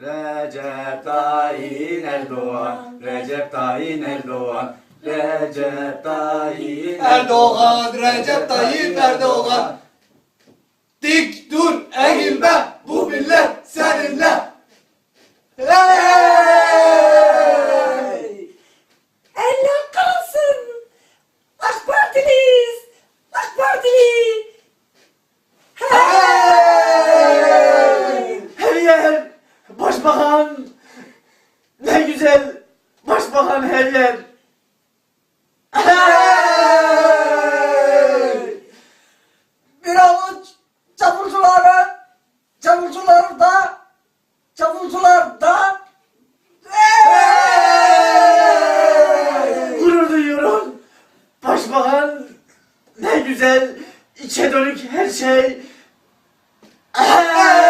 Recep Tayyip Erdoğan Recep Tayyip Erdoğan Recep Tayyip Erdoğan, Recep Tayyip Erdoğan. Dik dur eğilme bu millet seninle. Hey! Allah Başbakan Ne güzel Başbakan her yer. Hey! Bir avuç çavulcuları da çavulcular da. Gurur duyuyorum. Başbakan Ne güzel içe dönük her şey. Hey!